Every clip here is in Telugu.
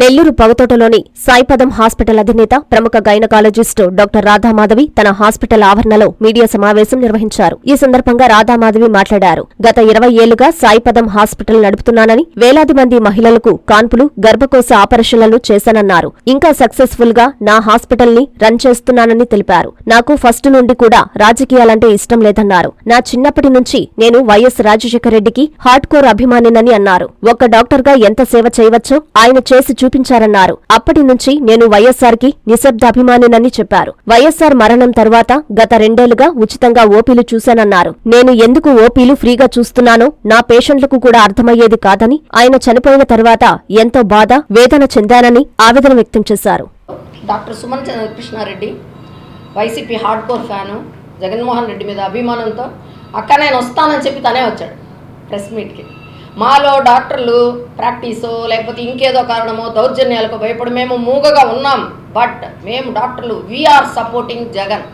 నెల్లూరు పగతోటలోని సాయిపదం హాస్పిటల్ అధినేత ప్రముఖ గైనకాలజిస్టు డాక్టర్ రాధామాధవి తన హాస్పిటల్ ఆవరణలో మీడియా సమావేశం నిర్వహించారు. ఈ సందర్భంగా రాధామాధవి మాట్లాడారు. గత ఇరవై ఏళ్ళుగా సాయిపదం హాస్పిటల్ నడుపుతున్నానని వేలాది మంది మహిళలకు కాన్పులు గర్భకోశ ఆపరేషన్లను చేశానన్నారు. ఇంకా సక్సెస్ఫుల్గా నా హాస్పిటల్ని రన్ చేస్తున్నానని తెలిపారు. నాకు ఫస్ట్ నుండి కూడా రాజకీయాలంటే ఇష్టం లేదన్నారు. నా చిన్నప్పటి నుంచి నేను వైఎస్ రాజశేఖర రెడ్డికి హార్డ్ కోర్ అభిమానినని అన్నారు. ఒక డాక్టర్గా ఎంత సేవ చేయవచ్చో ఆయన చేసి చూపించారన్నారు. అప్పటి నుంచి నేను వైఎస్ఆర్కి నిశ్శబ్దాభిమానినని చెప్పారు. వైఎస్సార్ మరణం తర్వాత గత రెండేళ్ళుగా ఉచితంగా ఓపీలు చూశానన్నారు. నేను ఎందుకు ఓపీలు ఫ్రీగా చూస్తున్నానో నా పేషెంట్లకు కూడా అర్థమయ్యేది కాదని ఆయన చనిపోయిన తర్వాత ఎంతో బాధ వేదన చెందానని ఆవేదన వ్యక్తం చేశారు. Doctor Suman Krishna Reddy YCP hard core fan Jaganmohan Reddy మీద అభిమానంతో అక్క నేను వస్తానని చెప్పి తనే వచ్చాడు. ప్రెస్ మీట్కి. మాలో డాక్టర్లు ప్రాక్టీసు లేకపోతే ఇంకేదో కారణమో దౌర్జన్యాలకు భయపడి మేము మూగగా ఉన్నాం. బట్ మేము డాక్టర్లు వీఆర్ సపోర్టింగ్ జగన్.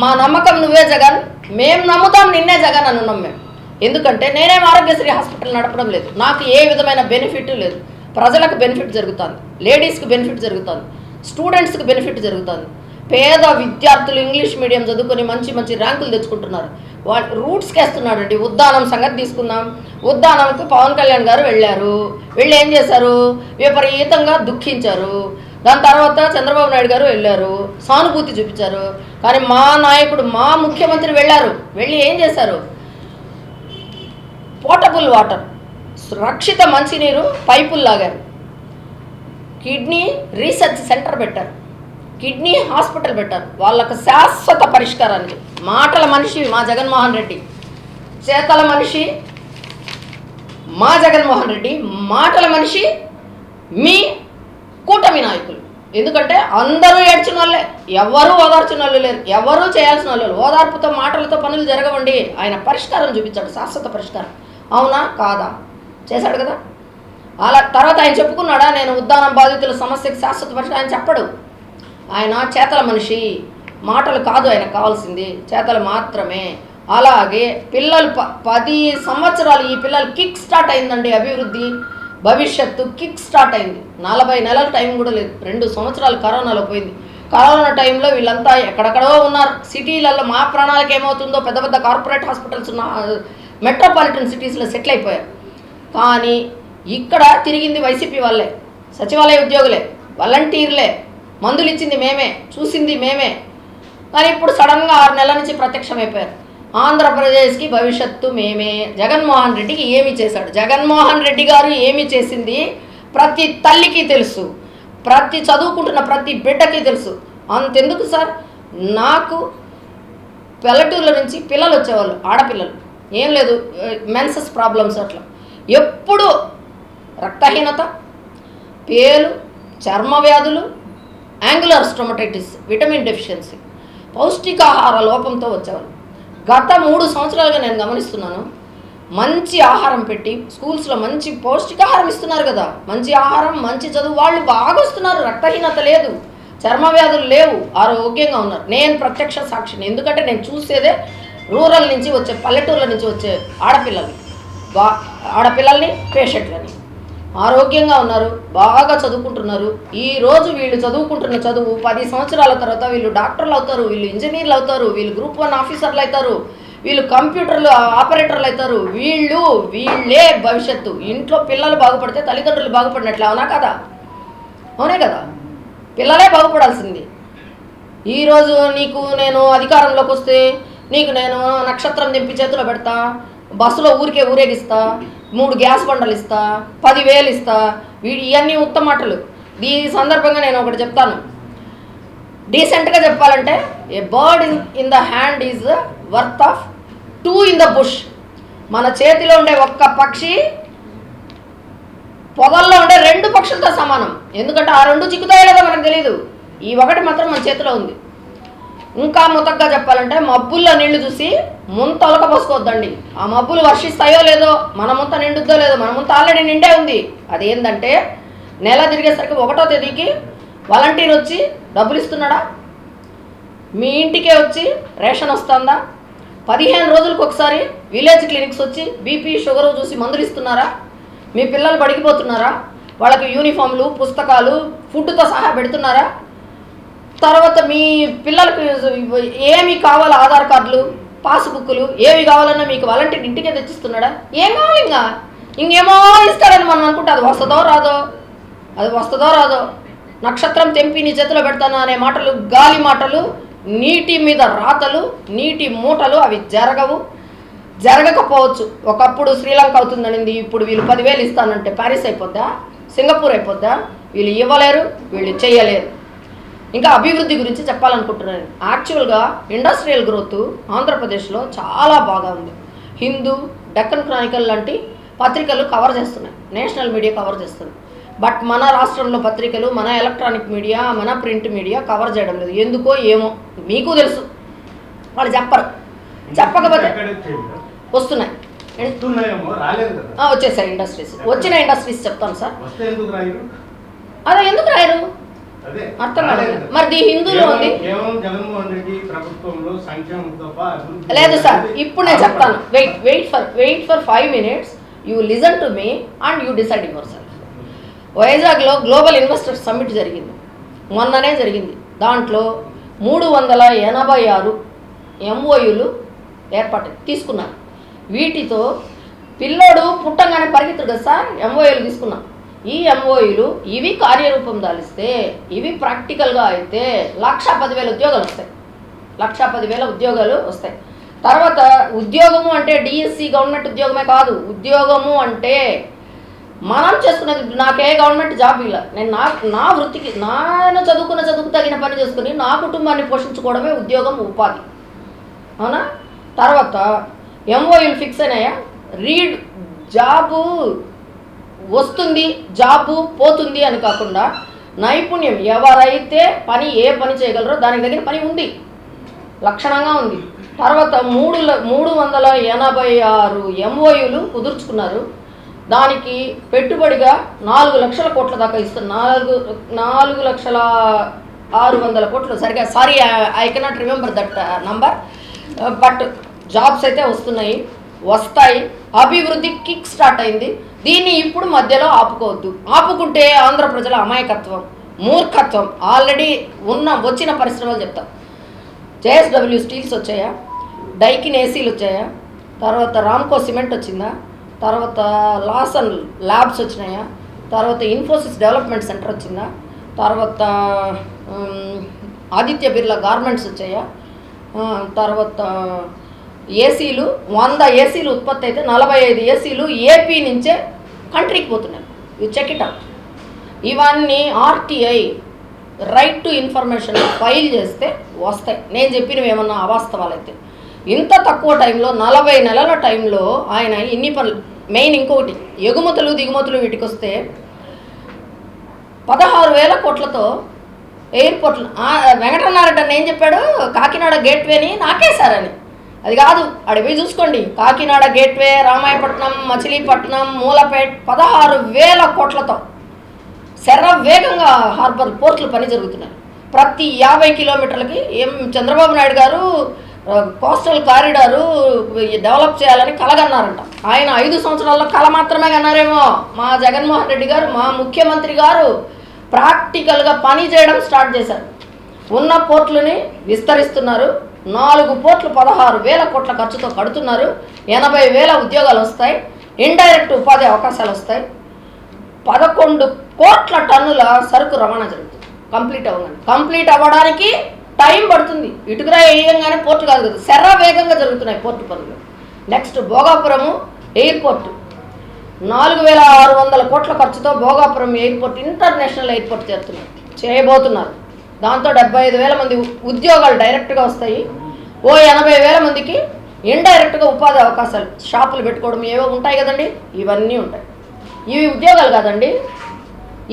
మా నమ్మకం నువ్వే జగన్ మేము నమ్ముతాం నిన్నే జగన్ అని ఉన్నాం మేము. ఎందుకంటే నేనేం ఆరోగ్యశ్రీ హాస్పిటల్ నడపడం లేదు. నాకు ఏ విధమైన బెనిఫిట్ లేదు. ప్రజలకు బెనిఫిట్ జరుగుతుంది. లేడీస్కి బెనిఫిట్ జరుగుతుంది. స్టూడెంట్స్కి బెనిఫిట్ జరుగుతుంది. పేద విద్యార్థులు ఇంగ్లీష్ మీడియం చదువుకొని మంచి మంచి ర్యాంకులు తెచ్చుకుంటున్నారు. వా రూట్స్కి వేస్తున్నాడండి ఉద్దానం సంగతి తీసుకుందాం. ఉద్దానంకి పవన్ కళ్యాణ్ గారు వెళ్ళారు. వెళ్ళి ఏం చేశారు? విపరీతంగా దుఃఖించారు. దాని తర్వాత చంద్రబాబు నాయుడు గారు వెళ్ళారు. సానుభూతి చూపించారు. కానీ మా నాయకుడు మా ముఖ్యమంత్రి వెళ్ళారు. వెళ్ళి ఏం చేశారు? పోర్టబుల్ వాటర్ రక్షిత మంచినీరు పైపులు లాగారు. కిడ్నీ రీసెర్చ్ సెంటర్ పెట్టారు. కిడ్నీ హాస్పిటల్ పెట్టారు. వాళ్ళకు శాశ్వత పరిష్కారానికి. మాటల మనిషి మా జగన్మోహన్ రెడ్డి. చేతల మనిషి మా జగన్మోహన్ రెడ్డి. మాటల మనిషి మీ కూటమి నాయకులు. ఎందుకంటే అందరూ ఏడ్చిన వాళ్ళే. ఎవరూ ఓదార్చిన వాళ్ళు లేరు. ఎవరూ చేయాల్సిన వాళ్ళు లేరు. ఓదార్పుతో మాటలతో పనులు జరగవండి. ఆయన పరిష్కారం చూపించాడు. శాశ్వత పరిష్కారం. అవునా? కాదా? చేశాడు కదా? అలా తర్వాత ఆయన చెప్పుకున్నాడా? నేను ఉద్దానం బాధితుల సమస్యకి శాశ్వత పరిష్కారం ఆయన చెప్పడు. ఆయన చేతల మనిషి. మాటలు కాదు ఆయన కావాల్సింది. చేతలు మాత్రమే. అలాగే పిల్లలు ప పది సంవత్సరాలు ఈ పిల్లలు కిక్ స్టార్ట్ అయిందండి అభివృద్ధి. భవిష్యత్తు కిక్ స్టార్ట్ అయింది. నలభై నెలల టైం కూడా లేదు. రెండు సంవత్సరాలు కరోనాలో పోయింది. కరోనా టైంలో వీళ్ళంతా ఎక్కడెక్కడో ఉన్నారు. సిటీలలో మా ప్రాణాలకు ఏమవుతుందో పెద్ద పెద్ద కార్పొరేట్ హాస్పిటల్స్ ఉన్న మెట్రోపాలిటన్ సిటీస్లో సెటిల్ అయిపోయారు. కానీ ఇక్కడ తిరిగింది వైసీపీ వాళ్ళే. సచివాలయ ఉద్యోగులే వాలంటీర్లే. మందులు ఇచ్చింది మేమే చూసింది మేమే. కానీ ఇప్పుడు సడన్గా ఆరు నెలల నుంచి ప్రత్యక్షమైపోయారు. ఆంధ్రప్రదేశ్కి భవిష్యత్తు మేమే. జగన్మోహన్ రెడ్డికి ఏమి చేశాడు? జగన్మోహన్ రెడ్డి గారు ఏమి చేసింది? ప్రతి తల్లికి తెలుసు. ప్రతి చదువుకుంటున్న ప్రతి బిడ్డకి తెలుసు. అంతెందుకు సార్? నాకు పల్లెటూర్ల నుంచి పిల్లలు వచ్చేవాళ్ళు ఆడపిల్లలు. ఏం లేదు మెన్సెస్ ప్రాబ్లమ్స్ అట్లా. ఎప్పుడు రక్తహీనత పేలు చర్మ వ్యాధులు యాంగులర్ స్టొమటైటిస్ విటమిన్ డెఫిషియన్సీ పౌష్టికాహార లోపంతో వచ్చేవారు గత మూడు సంవత్సరాలుగా నేను గమనిస్తున్నాను మంచి ఆహారం పెట్టి స్కూల్స్లో మంచి పౌష్టికాహారం ఇస్తున్నారు కదా. మంచి ఆహారం మంచి చదువు వాళ్ళు బాగా వస్తున్నారు రక్తహీనత లేదు చర్మ వ్యాధులు లేవు ఆరోగ్యంగా ఉన్నారు. నేను ప్రత్యక్ష సాక్షిని ఎందుకంటే నేను చూసేదే రూరల్ నుంచి వచ్చే పల్లెటూర్ల నుంచి వచ్చే ఆడపిల్లల్ని బా ఆడపిల్లల్ని పేషెంట్లని. ఆరోగ్యంగా ఉన్నారు బాగా చదువుకుంటున్నారు. ఈ రోజు వీళ్ళు చదువుకుంటున్న చదువు పది సంవత్సరాల తర్వాత వీళ్ళు డాక్టర్లు అవుతారు వీళ్ళు ఇంజనీర్లు అవుతారు వీళ్ళు గ్రూప్ వన్ ఆఫీసర్లు అవుతారు వీళ్ళు కంప్యూటర్లు ఆపరేటర్లు అవుతారు. వీళ్ళు వీళ్ళే భవిష్యత్తు. ఇంట్లో పిల్లలు బాగుపడితే తల్లిదండ్రులు బాగుపడినట్లు అవునా కదా? అవునే కదా? పిల్లలే బాగుపడాల్సింది. ఈరోజు నీకు నేను అధికారంలోకి వస్తే నీకు నేను నక్షత్రం దింపి చేతిలో పెడతా బస్సులో ఊరికే ఊరేగిస్తా మూడు గ్యాస్ బండలు ఇస్తా పదివేలు ఇస్తా వీడి ఇవన్నీ ఉత్తమాటలు ఈ సందర్భంగా నేను ఒకటి చెప్తాను. డీసెంట్గా చెప్పాలంటే a bird in in the hand is worth of two in the bush మన చేతిలో ఉండే ఒక్క పక్షి పొదల్లో ఉండే రెండు పక్షులతో సమానం. ఎందుకంటే ఆ రెండు చిక్కుతాయో లేదో మనకు తెలియదు ఈ ఒకటి మాత్రం మన చేతిలో ఉంది. ఇంకా ముతగ్గా చెప్పాలంటే మబ్బుల్లో నీళ్ళు చూసి ముంత ఒలక పోసుకోవద్దండి. ఆ మబ్బులు వర్షిస్తాయో లేదో మన ముంత నిండుద్దో లేదో మన ముంత ఆల్రెడీ నిండే ఉంది. అదేంటంటే నెల తిరిగేసరికి ఒకటో తేదీకి వాలంటీర్ వచ్చి డబ్బులు ఇస్తున్నాడా? మీ ఇంటికే వచ్చి రేషన్ వస్తుందా? పదిహేను రోజులకు ఒకసారి విలేజ్ క్లినిక్స్ వచ్చి బీపీ షుగర్ చూసి మందులు ఇస్తున్నారా? మీ పిల్లలు పడికిపోతున్నారా వాళ్ళకి యూనిఫామ్లు పుస్తకాలు ఫుడ్తో సహా పెడుతున్నారా? తర్వాత మీ పిల్లలకు ఏమి కావాలి ఆధార్ కార్డులు పాస్బుక్లు ఏవి కావాలన్నా మీకు వాలంటీర్ ఇంటికే తెచ్చిస్తున్నాడా? ఏం కావాలి ఇంకా. ఇంకేమో ఇస్తాడని మనం అనుకుంటే అది వస్తుందో రాదో? అది వస్తుందో రాదో? నక్షత్రం తెంపి నీ చేతిలో పెడతాను అనే మాటలు గాలి మాటలు నీటి మీద రాతలు నీటి మూటలు అవి జరగవు. జరగకపోవచ్చు. ఒకప్పుడు శ్రీలంక అవుతుందనింది ఇప్పుడు వీళ్ళు పదివేలు ఇస్తానంటే ప్యారిస్ అయిపోద్దా? సింగపూర్ అయిపోద్దా? వీళ్ళు ఇవ్వలేరు వీళ్ళు చేయలేరు. ఇంకా అభివృద్ధి గురించి చెప్పాలనుకుంటున్నాను. యాక్చువల్గా ఇండస్ట్రియల్ గ్రోత్ ఆంధ్రప్రదేశ్లో చాలా బాగా ఉంది. హిందూ డక్కన్ క్రానికల్ లాంటి పత్రికలు కవర్ చేస్తున్నాయి. నేషనల్ మీడియా కవర్ చేస్తుంది. బట్ మన రాష్ట్రంలో పత్రికలు మన ఎలక్ట్రానిక్ మీడియా మన ప్రింట్ మీడియా కవర్ చేయడం లేదు. ఎందుకో ఏమో మీకు తెలుసు. వాళ్ళు చెప్పరు. చెప్పకపోతే? వస్తున్నాయి. వచ్చేసాయి ఇండస్ట్రీస్ వచ్చిన ఇండస్ట్రీస్ చెప్తాను సార్. వస్తే ఎందుకు రాయరు? అదే ఎందుకు రాయరు? అర్థం కాలేదు. మరి ది హిందూలో కేవలం- ఉంది. లేదు సార్ ఇప్పుడు నేను చెప్తాను. Wait wait for wait for five minutes you listen to me and you decide yourself వైజాగ్లో గ్లోబల్ ఇన్వెస్టర్స్ సమ్మిట్ జరిగింది. మొన్ననే జరిగింది. దాంట్లో మూడు వందల ఎనభై ఆరు ఎంఓయులు ఏర్పాటు తీసుకున్నారు. వీటితో పిల్లోడు పుట్టంగానే పరిగెత్తుడు కదా సార్? ఎంఓయూలు తీసుకున్నాం. ఈ ఎంఓయులు ఇవి కార్యరూపం దాలిస్తే ఇవి ప్రాక్టికల్గా అయితే లక్ష పదివేల ఉద్యోగాలు వస్తాయి. లక్ష పదివేల ఉద్యోగాలు వస్తాయి. తర్వాత ఉద్యోగము అంటే డిఎస్సి గవర్నమెంట్ ఉద్యోగమే కాదు. ఉద్యోగము అంటే మనం చేసుకునేది నాకే గవర్నమెంట్ జాబ్ ఇలా నేను నా నా వృత్తికి నేను చదువుకున్న చదువుకు తగిన పని చేసుకుని నా కుటుంబాన్ని పోషించుకోవడమే ఉద్యోగం ఉపాధి. అవునా? తర్వాత ఎంఓయులు ఫిక్స్ అయినాయా? రీడ్ జాబు వస్తుంది జాబు పోతుంది అని కాకుండా నైపుణ్యం ఎవరైతే పని ఏ పని చేయగలరో దానికి దగ్గర పని ఉంది. లక్షణంగా ఉంది. తర్వాత మూడు ల- మూడు వందల ఎనభై ఆరు ఎంఓయులు కుదుర్చుకున్నారు. దానికి పెట్టుబడిగా నాలుగు లక్షల కోట్ల దాకా ఇస్తున్నారు నాలుగు నాలుగు లక్షల ఆరు వందల కోట్లు సరిగా sorry I cannot remember that number. But jobs అయితే వస్తున్నాయి. వస్తాయి. అభివృద్ధి కిక్ స్టార్ట్ అయింది. దీన్ని ఇప్పుడు మధ్యలో ఆపుకోవద్దు. ఆపుకుంటే ఆంధ్ర ప్రజల అమాయకత్వం మూర్ఖత్వం ఆల్రెడీ ఉన్న వచ్చిన పరిశ్రమలు చెప్తాం. జేఎస్డబ్ల్యూ స్టీల్స్ వచ్చాయా? డైకిన్ ఏసీలు వచ్చాయా? తర్వాత రామ్కో సిమెంట్ వచ్చిందా? తర్వాత లాసన్ ల్యాబ్స్ వచ్చినాయా? తర్వాత ఇన్ఫోసిస్ డెవలప్మెంట్ సెంటర్ వచ్చిందా? తర్వాత ఆదిత్య బిర్లా గార్మెంట్స్ వచ్చాయా? తర్వాత ఏసీలు వంద ఏసీలు ఉత్పత్తి అయితే నలభై ఐదు ఏసీలు ఏపీ నుంచే కంట్రీకి పోతున్నాయి. యూ చెక్ ఇట్ అవుట్ ఇవన్నీ RTI right to information file చేస్తే వస్తాయి. నేను చెప్పినవి ఏమన్నా అవాస్తవాలైతే ఇంత తక్కువ టైంలో నలభై నెలల టైంలో ఆయన ఇన్ని పనులు మెయిన్ ఇంకొకటి ఎగుమతులు దిగుమతులు వీటికి వస్తే పదహారు వేల కోట్లతో ఎయిర్పోర్ట్లు ఆ, వెంకటరమణారెడ్డి ఏం చెప్పాడు? కాకినాడ గేట్వేని నాకేశారని. అది కాదు అడిగి చూసుకోండి. కాకినాడ గేట్వే రామాయపట్నం మచిలీపట్నం మూలపేట్ పదహారు వేల కోట్లతో శర్ర వేగంగా హార్బర్ పోర్ట్లు పని జరుగుతున్నాయి. ప్రతి యాభై కిలోమీటర్లకి ఏం చంద్రబాబు నాయుడు గారు కోస్టల్ కారిడారు డెవలప్ చేయాలని కలగన్నారంట. ఆయన ఐదు సంవత్సరాల్లో కల మాత్రమే కన్నారేమో. మా జగన్మోహన్ రెడ్డి గారు మా ముఖ్యమంత్రి గారు ప్రాక్టికల్గా పని చేయడం స్టార్ట్ చేశారు. ఉన్న పోర్ట్లని విస్తరిస్తున్నారు. నాలుగు కోట్లు పదహారు వేల కోట్ల ఖర్చుతో కడుతున్నారు. ఎనభై వేల ఉద్యోగాలు వస్తాయి. ఇండైరెక్ట్ ఉపాధి అవకాశాలు వస్తాయి. పదకొండు కోట్ల టన్నుల సరుకు రవాణా జరుగుతుంది. కంప్లీట్ అవ్వగానే. కంప్లీట్ అవ్వడానికి టైం పడుతుంది. ఇటుకరా వేయంగానే పోర్టు కాదు కదా. శర్ర వేగంగా జరుగుతున్నాయి పోర్టు పనులు. Next Bhogapuram airport. నాలుగు వేల ఆరు వందల కోట్ల ఖర్చుతో భోగాపురం ఎయిర్పోర్ట్ ఇంటర్నేషనల్ ఎయిర్పోర్ట్ చేస్తున్నారు చేయబోతున్నారు. దాంతో డెబ్బై ఐదు వేల మంది ఉద్యోగాలు డైరెక్ట్గా వస్తాయి. ఓ ఎనభై వేల మందికి ఇండైరెక్ట్గా ఉపాధి అవకాశాలు షాపులు పెట్టుకోవడం ఏవో ఉంటాయి కదండి. ఇవన్నీ ఉంటాయి. ఇవి ఉద్యోగాలు కాదండి.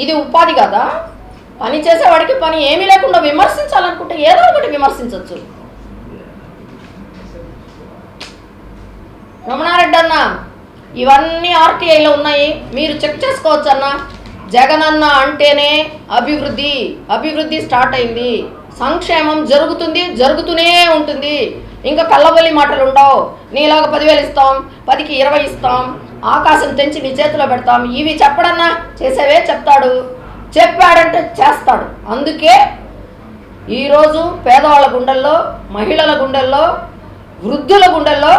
ఇది ఉపాధి కదా? పని చేసేవాడికి పని ఏమీ లేకుండా విమర్శించాలనుకుంటే ఏదో ఒకటి విమర్శించవచ్చు రమణారెడ్డి అన్న ఇవన్నీ ఆర్టీఐలో ఉన్నాయి. మీరు చెక్ చేసుకోవచ్చు అన్నా జగన్ అన్న అంటేనే అభివృద్ధి. అభివృద్ధి స్టార్ట్ అయింది. సంక్షేమం జరుగుతుంది జరుగుతూనే ఉంటుంది. ఇంకా కళ్ళబొల్లి మాటలు ఉండవు. నీలాగా పదివేలు ఇస్తాం పదికి ఇరవై ఇస్తాం ఆకాశం తెంచి నీ చేతిలో పెడతాం. ఇవి చెప్పడన్నా చేసేవే చెప్తాడు. చెప్పాడంటే చేస్తాడు. అందుకే ఈరోజు పేదవాళ్ళ గుండెల్లో మహిళల గుండెల్లో వృద్ధుల గుండెల్లో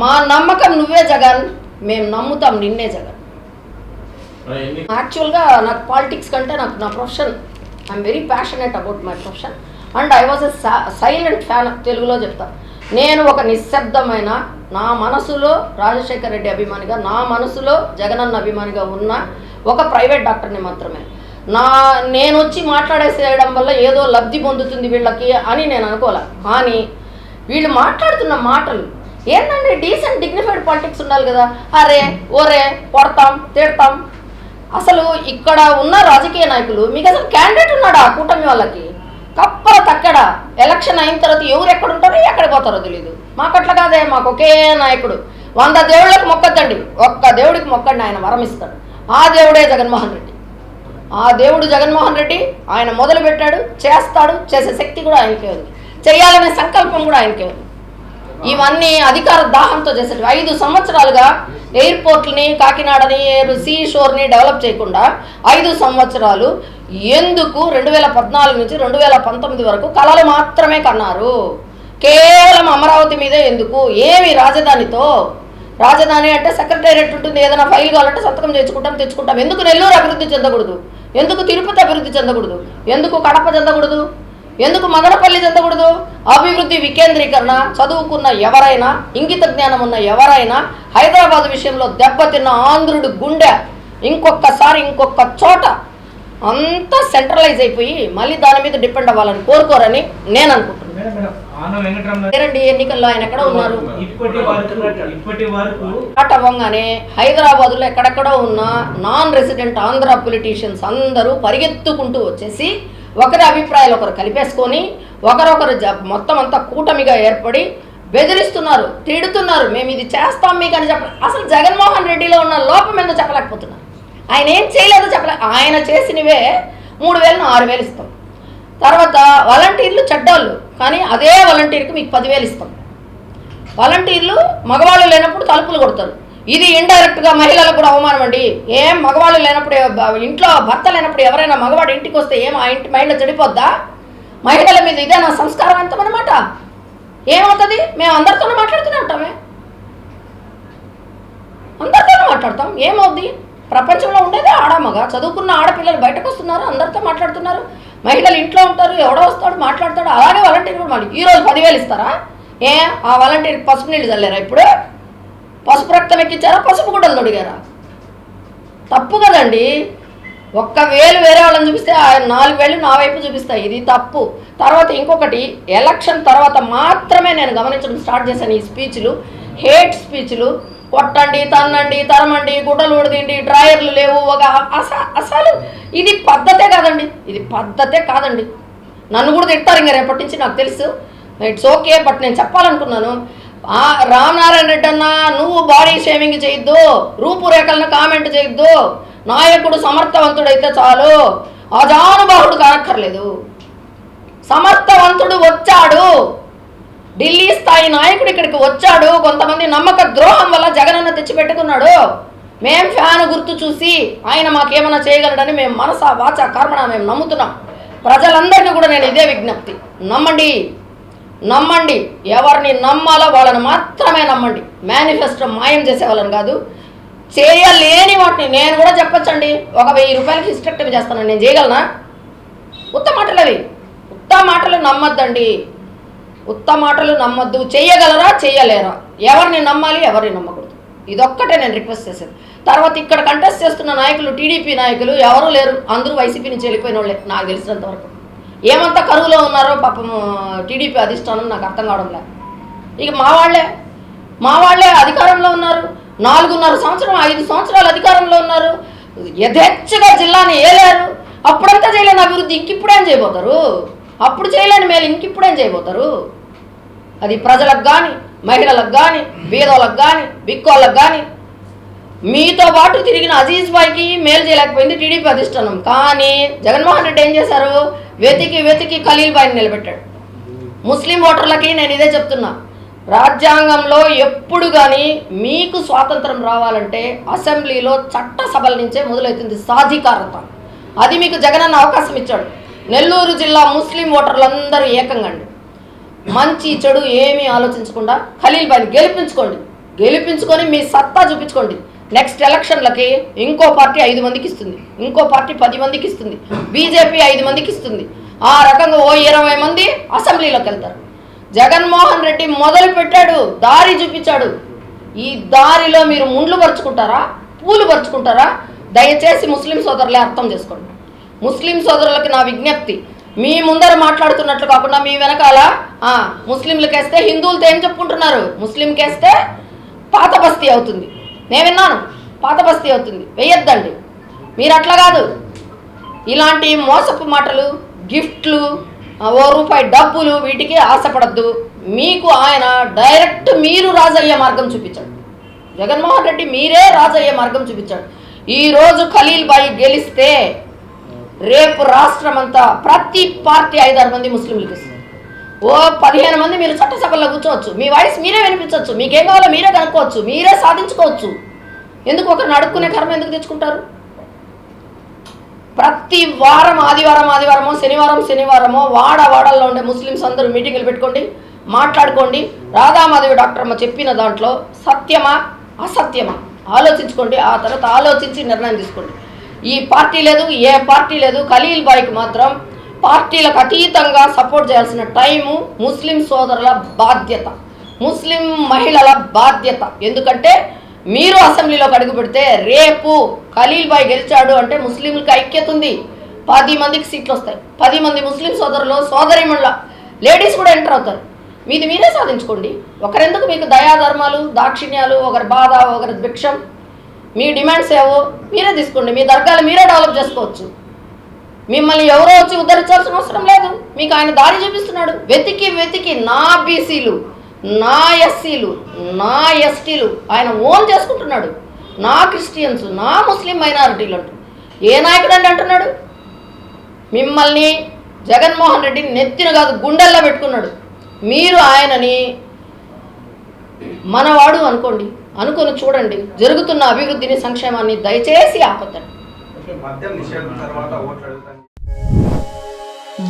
మా నమ్మకం నువ్వే జగన్ మేము నమ్ముతాం నిన్నే జగన్. యాక్చువల్గా నాకు పాలిటిక్స్ కంటే నాకు నా profession I'm very passionate about my profession and I was a silent fan తెలుగులో చెప్తా. నేను ఒక నిశ్శబ్దమైన నా మనసులో రాజశేఖర రెడ్డి అభిమానిగా నా మనసులో జగనన్న అభిమానిగా ఉన్న ఒక ప్రైవేట్ డాక్టర్ని మాత్రమే. నా నేను వచ్చి మాట్లాడేసేయడం వల్ల ఏదో లబ్ధి పొందుతుంది వీళ్ళకి అని నేను అనుకోలే. కానీ వీళ్ళు మాట్లాడుతున్న మాటలు ఏంటంటే డీసెంట్ డిగ్నిఫైడ్ పాలిటిక్స్ ఉండాలి కదా. అరే ఓరే కొడతాం తిడతాం అసలు ఇక్కడ ఉన్న రాజకీయ నాయకులు మీకు అసలు క్యాండిడేట్ ఉన్నాడా కూటమి వాళ్ళకి? కప్పల తక్కడ. ఎలక్షన్ అయిన తర్వాత ఎవరు ఎక్కడ ఉంటారో ఎక్కడ పోతారో తెలియదు మాకు అట్లా కాదే మాకు ఒకే నాయకుడు. వంద దేవుళ్ళకి మొక్కద్దండి. ఒక్క దేవుడికి మొక్కండి ఆయన వరం ఇస్తాడు. ఆ దేవుడే జగన్మోహన్ రెడ్డి. ఆ దేవుడు జగన్మోహన్ రెడ్డి ఆయన మొదలు పెట్టాడు చేస్తాడు చేసే శక్తి కూడా ఆయనకే ఉంది. చేయాలనే సంకల్పం కూడా ఆయనకే ఉంది. ఇవన్నీ అధికార దాహంతో చేసేటివి. ఐదు సంవత్సరాలుగా ఎయిర్పోర్ట్ని కాకినాడని సీ షోర్ని డెవలప్ చేయకుండా ఐదు సంవత్సరాలు ఎందుకు రెండు వేల పద్నాలుగు నుంచి రెండు వేల పంతొమ్మిది వరకు కళలు మాత్రమే కన్నారు? కేవలం అమరావతి మీదే ఎందుకు? ఏమి రాజధానితో? రాజధాని అంటే సెక్రటేరియట్ ఉంటుంది ఏదైనా ఫైల్ కావాలంటే సంతకం తెచ్చుకుంటాం తెచ్చుకుంటాం. ఎందుకు నెల్లూరు అభివృద్ధి చెందకూడదు? ఎందుకు తిరుపతి అభివృద్ధి చెందకూడదు? ఎందుకు కడప చెందకూడదు? ఎందుకు మదనపల్లి చెందకూడదు? అభివృద్ధి వికేంద్రీకరణ చదువుకున్న ఎవరైనా ఇంగిత జ్ఞానం ఉన్న ఎవరైనా హైదరాబాద్ విషయంలో దెబ్బతిన్న ఆంధ్రుడు గుండె ఇంకొకసారి ఇంకొక చోట అంతా సెంట్రలైజ్ అయిపోయి మళ్ళీ దాని మీద డిపెండ్ అవ్వాలని కోరుకోరని నేను అనుకుంటున్నాను. లేరండి ఎన్నికల్లో ఆయన ఎక్కడ ఉన్నారు? స్టార్ట్ అవ్వగానే హైదరాబాద్లో ఎక్కడెక్కడో ఉన్న నాన్ రెసిడెంట్ ఆంధ్ర పొలిటీషియన్స్ అందరూ పరిగెత్తుకుంటూ వచ్చేసి ఒకరి అభిప్రాయాలు ఒకరు కలిపేసుకొని ఒకరొకరు మొత్తం అంతా కూటమిగా ఏర్పడి బెదిరిస్తున్నారు తిడుతున్నారు మేము ఇది చేస్తాం మీకు అని చెప్ప అసలు జగన్మోహన్ రెడ్డిలో ఉన్న లోపం ఏందో చెప్పలేకపోతున్నారు ఆయన ఏం చేయలేదో చెప్పలే ఆయన చేసినవే మూడు వేలను ఆరు వేలు ఇస్తాం. తర్వాత వాలంటీర్లు చెడ్డోళ్ళు కానీ అదే వాలంటీర్కి మీకు పదివేలు ఇస్తాం. వాలంటీర్లు మగవాళ్ళు లేనప్పుడు తలుపులు కొడతారు. ఇది ఇండైరెక్ట్గా మహిళలకు కూడా అవమానం అండి. ఏం మగవాళ్ళు లేనప్పుడు ఇంట్లో భర్త లేనప్పుడు ఎవరైనా మగవాడు ఇంటికి వస్తే ఏం ఆ ఇంటి మైండ్లో చెడిపోద్దా? మహిళల మీద ఇదే నా సంస్కారం ఎంతమన్నమాట ఏమవుతుంది? మేము అందరితోనే మాట్లాడుతూనే ఉంటామే. అందరితోనే మాట్లాడతాం. ఏమవుద్ది? ప్రపంచంలో ఉండేదే ఆడమగ చదువుకున్న ఆడపిల్లలు బయటకు వస్తున్నారు అందరితో మాట్లాడుతున్నారు. మహిళలు ఇంట్లో ఉంటారు ఎవడో వస్తాడు మాట్లాడతాడు. అలాగే వాలంటీర్ కూడా మళ్ళీ ఈ రోజు పదివేలు ఇస్తారా? ఏ ఆ వాలంటీర్ పసుపు నీళ్ళు చల్లారా ఇప్పుడు? పసుపు రక్తం ఎక్కించారా? పసుపు గుడ్డలు తొడిగారా? తప్పు కదండి. ఒక్క వేలు వేరే వాళ్ళని చూపిస్తే ఆ నాలుగు వేలు నా వైపు చూపిస్తాయి. ఇది తప్పు. తర్వాత ఇంకొకటి ఎలక్షన్ తర్వాత మాత్రమే నేను గమనించడం స్టార్ట్ చేశాను ఈ స్పీచ్లు. హేట్ స్పీచ్లు. కొట్టండి తన్నండి తరమండి గుడ్డలు ఉడదండి డ్రాయర్లు లేవు ఒక అసలు ఇది పద్ధతే కాదండి. ఇది పద్ధతే కాదండి. నన్ను కూడా తిడతారు ఇంకా రేపటి నుంచి నాకు తెలుసు. ఇట్స్ ఓకే బట్ నేను చెప్పాలనుకున్నాను. రామనారాయణ రెడ్డి అన్న నువ్వు బాడీ షేవింగ్ చేయొద్దు. రూపురేఖలను కామెంట్ చేయొద్దు. నాయకుడు సమర్థవంతుడైతే చాలు. అజానుబాహుడు కానక్కర్లేదు. సమర్థవంతుడు వచ్చాడు. ఢిల్లీ స్థాయి నాయకుడు ఇక్కడికి వచ్చాడు. కొంతమంది నమ్మక ద్రోహం వల్ల జగనన్న తెచ్చిపెట్టుకున్నాడు. మేం ఫ్యాన్ గుర్తు చూసి ఆయన మాకేమైనా చేయగలడని మేము మనస వాచ కర్మణ మేము నమ్ముతున్నాం. ప్రజలందరినీ కూడా నేను ఇదే విజ్ఞప్తి. నమ్మండి. నమ్మండి. ఎవరిని నమ్మాలో వాళ్ళని మాత్రమే నమ్మండి. మేనిఫెస్టో మాయం చేసే వాళ్ళని కాదు. చేయలేని వాటిని. నేను కూడా చెప్పొచ్చండి. ఒక వెయ్యి రూపాయలకి హిస్టెక్టమీ చేస్తాను. నేను చేయగలనా? ఉత్త మాటలు అవి ఉత్త మాటలు నమ్మద్దండి. ఉత్త మాటలు నమ్మద్దు. చేయగలరా? చేయలేరా? ఎవరిని నమ్మాలి? ఎవరిని నమ్మకూడదు. ఇదొక్కటే నేను రిక్వెస్ట్ చేసేది. తర్వాత ఇక్కడ కంటెస్ట్ చేస్తున్న నాయకులు టీడీపీ నాయకులు ఎవరూ లేరు. అందరూ వైసీపీ నుంచి వెళ్ళిపోయిన వాళ్ళే నాకు తెలిసినంత వరకు. ఏమంత కరువులో ఉన్నారో పాపం టీడీపీ అధిష్టానం నాకు అర్థం కావడం లేదు. ఇక మా వాళ్ళే మా వాళ్ళే అధికారంలో ఉన్నారు. నాలుగున్నర సంవత్సరం ఐదు సంవత్సరాలు అధికారంలో ఉన్నారు. యథేచ్ఛగా జిల్లాని ఏలారు. అప్పుడంతా చేయలేని అభివృద్ధి ఇంకిప్పుడేం చేయబోతారు. అప్పుడు చేయలేని మేలు ఇంకిప్పుడేం చేయబోతారు. అది ప్రజలకు కానీ మహిళలకు కానీ బీదోళ్ళకు కానీ బిక్కోళ్ళకు కానీ మీతో పాటు తిరిగిన అజీజ్ బాయ్కి మేలు చేయలేకపోయింది టీడీపీ అధిష్టానం. కానీ జగన్మోహన్ రెడ్డి ఏం చేశారు? వెతికి వెతికి ఖలీల్ బాయ్ని నిలబెట్టాడు. ముస్లిం ఓటర్లకి నేను ఇదే చెప్తున్నా. రాజ్యాంగంలో ఎప్పుడు కానీ మీకు స్వాతంత్రం రావాలంటే అసెంబ్లీలో చట్ట సభల నుంచే మొదలవుతుంది సాధికారత. అది మీకు జగనన్న అవకాశం ఇచ్చాడు. నెల్లూరు జిల్లా ముస్లిం ఓటర్లందరూ ఏకంగా అండి మంచి చెడు ఏమీ ఆలోచించకుండా ఖలీల్ బాయ్ని గెలిపించుకోండి. గెలిపించుకొని మీ సత్తా చూపించుకోండి. నెక్స్ట్ ఎలక్షన్లకి ఇంకో పార్టీ ఐదు మందికి ఇస్తుంది. ఇంకో పార్టీ పది మందికి ఇస్తుంది. బీజేపీ ఐదు మందికి ఇస్తుంది. ఆ రకంగా ఓ ఇరవై మంది అసెంబ్లీలోకి వెళ్తారు. జగన్మోహన్ రెడ్డి మొదలు పెట్టాడు దారి చూపించాడు. ఈ దారిలో మీరు ముండ్లు పరుచుకుంటారా పూలు పరుచుకుంటారా? దయచేసి ముస్లిం సోదరులే అర్థం చేసుకోండి. ముస్లిం సోదరులకి నా విజ్ఞప్తి మీ ముందర మాట్లాడుతున్నట్లు కాకుండా మీ వెనకాల ముస్లింలకేస్తే హిందువులతో ఏం చెప్పుకుంటున్నారు? ముస్లింకేస్తే పాత బస్తీ అవుతుంది. నేను విన్నాను పాత బస్తీ అవుతుంది. వెయ్యొద్దండి. మీరు అట్లా కాదు. ఇలాంటి మోసపు మాటలు గిఫ్ట్లు ఓ రూపాయి డబ్బులు వీటికి ఆశపడద్దు. మీకు ఆయన డైరెక్ట్ మీరు రాజయ్యే మార్గం చూపించాడు. జగన్మోహన్ రెడ్డి మీరే రాజయ్యే మార్గం చూపించాడు. ఈరోజు ఖలీల్ బాయి గెలిస్తే రేపు రాష్ట్రం అంతా ప్రతి పార్టీ ఐదారు మంది ముస్లింలకు ఇస్తుంది ఓ పదిహేను మంది మీరు చట్టసభల్లో కూర్చోవచ్చు. మీ వాయిస్ మీరే వినిపించవచ్చు. మీకేం కావాలో మీరే కనుక్కోవచ్చు. మీరే సాధించుకోవచ్చు. ఎందుకు ఒకరిని అడుక్కునే కర్మ ఎందుకు తెచ్చుకుంటారు? ప్రతి వారం ఆదివారం ఆదివారమో శనివారం శనివారమో వాడ వాడల్లో ఉండే ముస్లిమ్స్ అందరూ మీటింగులు పెట్టుకోండి మాట్లాడుకోండి. రాధామాధవి డాక్టర్ అమ్మ చెప్పిన దాంట్లో సత్యమా అసత్యమా? ఆలోచించుకోండి ఆ తర్వాత ఆలోచించి నిర్ణయం తీసుకోండి. ఈ పార్టీ లేదు ఏ పార్టీ లేదు ఖలీల్ బాయ్కి మాత్రం పార్టీలకు అతీతంగా సపోర్ట్ చేయాల్సిన టైము ముస్లిం సోదరుల బాధ్యత ముస్లిం మహిళల బాధ్యత. ఎందుకంటే మీరు అసెంబ్లీలోకి అడుగు పెడితే రేపు ఖలీల్ బాయ్ గెలిచాడు అంటే ముస్లింలకు ఐక్యత ఉంది. పది మందికి సీట్లు వస్తాయి. పది మంది ముస్లిం సోదరులు సోదరిమణుల లేడీస్ కూడా ఎంటర్ అవుతారు. మీది మీరే సాధించుకోండి. ఒకరెందుకు మీకు దయాధర్మాలు దాక్షిణ్యాలు ఒకరి బాధ ఒకరి భిక్షం? మీ డిమాండ్స్ ఏవో మీరే తీసుకోండి. మీ దర్గాలు మీరే డెవలప్ చేసుకోవచ్చు. మిమ్మల్ని ఎవరో వచ్చి ఉద్ధరించాల్సిన అవసరం లేదు. మీకు ఆయన దారి చూపిస్తున్నాడు. వెతికి వెతికి నా బీసీలు నా ఎస్సీలు నా ఎస్టీలు ఆయన ఓన్ చేసుకుంటున్నాడు. నా క్రిస్టియన్స్ నా ముస్లిం మైనారిటీలు అంటూ. ఏ నాయకుడు అండి అంటున్నాడు? మిమ్మల్ని జగన్మోహన్ రెడ్డి నెత్తిన కాదు గుండెల్లో పెట్టుకున్నాడు. మీరు ఆయనని మనవాడు అనుకోండి అనుకొని చూడండి. జరుగుతున్న అభివృద్ధిని సంక్షేమాన్ని దయచేసి ఆపద్దండి.